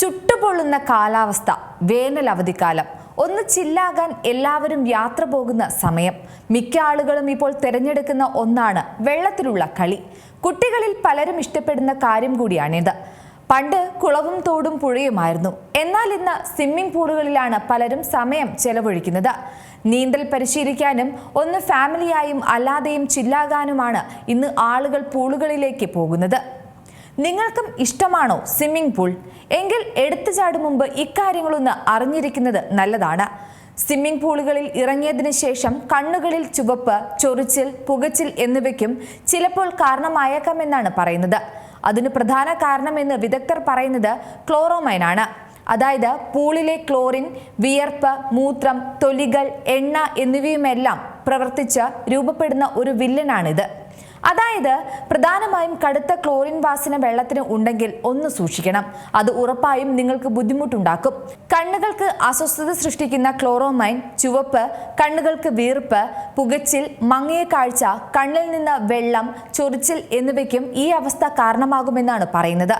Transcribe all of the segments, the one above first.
ചുട്ടുപൊള്ളുന്ന കാലാവസ്ഥ വേനൽ അവധിക്കാലം. ഒന്ന് ചില്ലാകാൻ എല്ലാവരും യാത്ര പോകുന്ന സമയം. മിക്ക ആളുകളും ഇപ്പോൾ തിരഞ്ഞെടുക്കുന്ന ഒന്നാണ് വെള്ളത്തിലുള്ള കളി. കുട്ടികളിൽ പലരും ഇഷ്ടപ്പെടുന്ന കാര്യം കൂടിയാണിത് പണ്ട് കുളവും തോടും പുഴയുമായിരുന്നു. എന്നാൽ ഇന്ന് സ്വിമ്മിംഗ് പൂളുകളിലാണ് പലരും സമയം ചെലവഴിക്കുന്നത്. നീന്തൽ പരിശീലിക്കാനും ഒന്ന് ഫാമിലിയായും അല്ലാതെയും ചില്ലാകാനുമാണ് ഇന്ന് ആളുകൾ പൂളുകളിലേക്ക് പോകുന്നത്. നിങ്ങൾക്കും ഇഷ്ടമാണോ സ്വിമ്മിംഗ് പൂൾ? എങ്കിൽ എടുത്തു ചാടും മുമ്പ് ഇക്കാര്യങ്ങളൊന്ന് അറിഞ്ഞിരിക്കുന്നത് നല്ലതാണ്. സ്വിമ്മിംഗ് പൂളുകളിൽ ഇറങ്ങിയതിന് ശേഷം കണ്ണുകളിൽ ചുവപ്പ് ചൊറിച്ചിൽ പുകച്ചിൽ എന്നിവയ്ക്കും ചിലപ്പോൾ കാരണമായേക്കാമെന്നാണ് പറയുന്നത്. അതിന് പ്രധാന കാരണമെന്ന് വിദഗ്ധർ പറയുന്നത് ക്ലോറോമൈൻ ആണ് അതായത് പൂളിലെ ക്ലോറിൻ വിയർപ്പ് മൂത്രം തൊലികൾ എണ്ണ എന്നിവയുമെല്ലാം പ്രവർത്തിച്ച് രൂപപ്പെടുന്ന ഒരു വില്ലനാണിത്. അതായത് പ്രധാനമായും കടുത്ത ക്ലോറിൻ വാസന വെള്ളത്തിന് ഉണ്ടെങ്കിൽ ഒന്ന് സൂക്ഷിക്കണം. അത് ഉറപ്പായും നിങ്ങൾക്ക് ബുദ്ധിമുട്ടുണ്ടാക്കും. കണ്ണുകൾക്ക് അസ്വസ്ഥത സൃഷ്ടിക്കുന്ന ക്ലോറോമൈൻ ചുവപ്പ് കണ്ണുകൾക്ക് വീർപ്പ് പുകച്ചിൽ മങ്ങിയ കാഴ്ച കണ്ണിൽ നിന്ന് വെള്ളം ചൊറിച്ചിൽ എന്നിവയ്ക്കും ഈ അവസ്ഥ കാരണമാകുമെന്നാണ് പറയുന്നത്.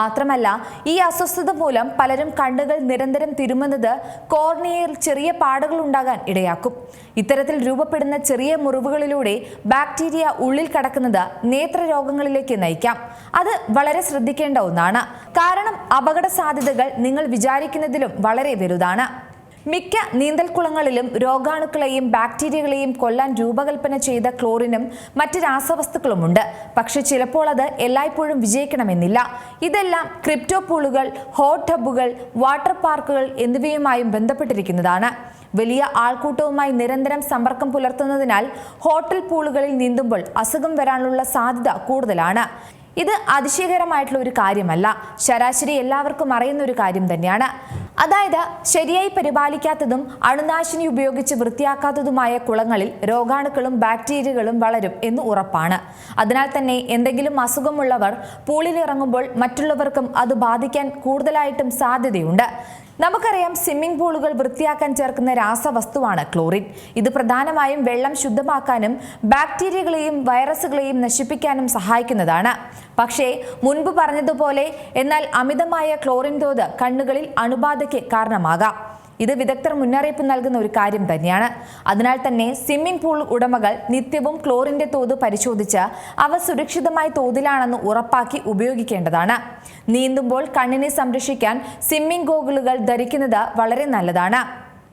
മാത്രമല്ല ഈ അസ്വസ്ഥത മൂലം പലരും കണ്ണുകൾ നിരന്തരം തിരുമുന്നത് കോർണിയയിൽ ചെറിയ പാടുകൾ ഉണ്ടാകാൻ ഇടയാക്കും. ഇത്തരത്തിൽ രൂപപ്പെടുന്ന ചെറിയ മുറിവുകളിലൂടെ ബാക്ടീരിയ ഉള്ളിൽ കടക്കുന്നത് നേത്രരോഗങ്ങളിലേക്ക് നയിക്കാം. അത് വളരെ ശ്രദ്ധിക്കേണ്ട ഒന്നാണ്. കാരണം അപകട സാധ്യതകൾ നിങ്ങൾ വിചാരിക്കുന്നതിലും വളരെ വലുതാണ്. മിക്ക നീന്തൽക്കുളങ്ങളിലും രോഗാണുക്കളെയും ബാക്ടീരിയകളെയും കൊല്ലാൻ രൂപകൽപ്പന ചെയ്ത ക്ലോറിനും മറ്റ് രാസവസ്തുക്കളുമുണ്ട്. പക്ഷെ ചിലപ്പോൾ അത് എല്ലായ്പ്പോഴും വിജയിക്കണമെന്നില്ല. ഇതെല്ലാം ക്രിപ്റ്റോ പൂളുകൾ ഹോട്ട് ടബുകൾ വാട്ടർ പാർക്കുകൾ എന്നിവയുമായും ബന്ധപ്പെട്ടിരിക്കുന്നതാണ്. വലിയ ആൾക്കൂട്ടവുമായി നിരന്തരം സമ്പർക്കം പുലർത്തുന്നതിനാൽ ഹോട്ടൽ പൂളുകളിൽ നീന്തുമ്പോൾ അസുഖം വരാനുള്ള സാധ്യത കൂടുതലാണ്. ഇത് അതിശയകരമായിട്ടുള്ള ഒരു കാര്യമല്ല. ശരാശരി എല്ലാവർക്കും അറിയുന്ന ഒരു കാര്യം തന്നെയാണ്. അതായത് ശരിയായി പരിപാലിക്കാത്തതും അണുനാശിനി ഉപയോഗിച്ച് വൃത്തിയാക്കാത്തതുമായ കുളങ്ങളിൽ രോഗാണുക്കളും ബാക്ടീരിയകളും വളരും എന്ന് ഉറപ്പാണ്. അതിനാൽ തന്നെ എന്തെങ്കിലും അസുഖമുള്ളവർ പൂളിലിറങ്ങുമ്പോൾ മറ്റുള്ളവർക്കും അത് ബാധിക്കാൻ കൂടുതലായിട്ടും സാധ്യതയുണ്ട്. നമുക്കറിയാം സ്വിമ്മിംഗ് പൂളുകൾ വൃത്തിയാക്കാൻ ചേർക്കുന്ന രാസവസ്തുവാണ് ക്ലോറിൻ. ഇത് പ്രധാനമായും വെള്ളം ശുദ്ധമാക്കാനും ബാക്ടീരിയകളെയും വൈറസുകളെയും നശിപ്പിക്കാനും സഹായിക്കുന്നതാണ്. പക്ഷേ മുൻപ് പറഞ്ഞതുപോലെ എന്നാൽ അമിതമായ ക്ലോറിൻ തോത് കണ്ണുകളിൽ അണുബാധയ്ക്ക് കാരണമാകാം. ഇത് വിദഗ്ധർ മുന്നറിയിപ്പ് നൽകുന്ന ഒരു കാര്യം തന്നെയാണ്. അതിനാൽ തന്നെ സ്വിമ്മിംഗ് പൂൾ ഉടമകൾ നിത്യവും ക്ലോറിന്റെ തോത് പരിശോധിച്ച് അവ സുരക്ഷിതമായ തോതിലാണെന്ന് ഉറപ്പാക്കി ഉപയോഗിക്കേണ്ടതാണ്. നീന്തുമ്പോൾ കണ്ണിനെ സംരക്ഷിക്കാൻ സ്വിമ്മിംഗ് ഗോഗിളുകൾ ധരിക്കുന്നത് വളരെ നല്ലതാണ്.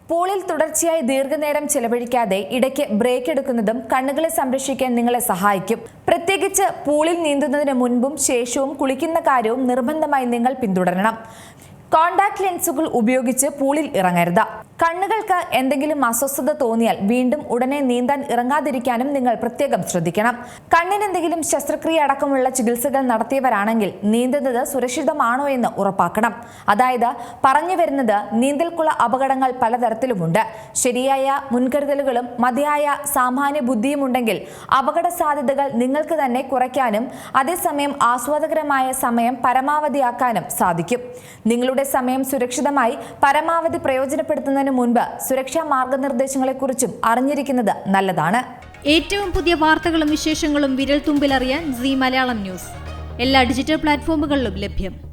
പൂളിൽ തുടർച്ചയായി ദീർഘനേരം ചെലവഴിക്കാതെ ഇടയ്ക്ക് ബ്രേക്ക് എടുക്കുന്നതും കണ്ണുകളെ സംരക്ഷിക്കാൻ നിങ്ങളെ സഹായിക്കും. പ്രത്യേകിച്ച് പൂളിൽ നീന്തുന്നതിന് മുൻപും ശേഷവും കുളിക്കുന്ന കാര്യവും നിർബന്ധമായി നിങ്ങൾ പിന്തുടരണം. കോണ്ടാക്ട് ലെൻസുകൾ ഉപയോഗിച്ച് പൂളിൽ ഇറങ്ങരുത്. കണ്ണുകൾക്ക് എന്തെങ്കിലും അസ്വസ്ഥത തോന്നിയാൽ വീണ്ടും ഉടനെ നീന്താൻ ഇറങ്ങാതിരിക്കാനും നിങ്ങൾ പ്രത്യേകം ശ്രദ്ധിക്കണം. കണ്ണിന് എന്തെങ്കിലും ശസ്ത്രക്രിയ അടക്കമുള്ള ചികിത്സകൾ നടത്തിയവരാണെങ്കിൽ നീന്തുന്നത് സുരക്ഷിതമാണോ എന്ന് ഉറപ്പാക്കണം. അതായത് പറഞ്ഞു വരുന്നത് നീന്തൽക്കുള്ള അപകടങ്ങൾ പലതരത്തിലുമുണ്ട്. ശരിയായ മുൻകരുതലുകളും മതിയായ സാമാന്യ ബുദ്ധിയും ഉണ്ടെങ്കിൽ അപകട സാധ്യതകൾ നിങ്ങൾക്ക് തന്നെ കുറയ്ക്കാനും അതേസമയം ആസ്വാദകരമായ സമയം പരമാവധിയാക്കാനും സാധിക്കും. നിങ്ങളുടെ സമയം സുരക്ഷിതമായി പരമാവധി പ്രയോജനപ്പെടുത്തുന്നതിന് മുൻപ് സുരക്ഷാ മാർഗനിർദ്ദേശങ്ങളെക്കുറിച്ചും അറിഞ്ഞിരിക്കുന്നത് നല്ലതാണ്. ഏറ്റവും പുതിയ വാർത്തകളും വിശേഷങ്ങളും വിരൽ തുമ്പിലറിയാൻ സി മലയാളം ന്യൂസ്. എല്ലാ ഡിജിറ്റൽ പ്ലാറ്റ്ഫോമുകളിലും ലഭ്യം.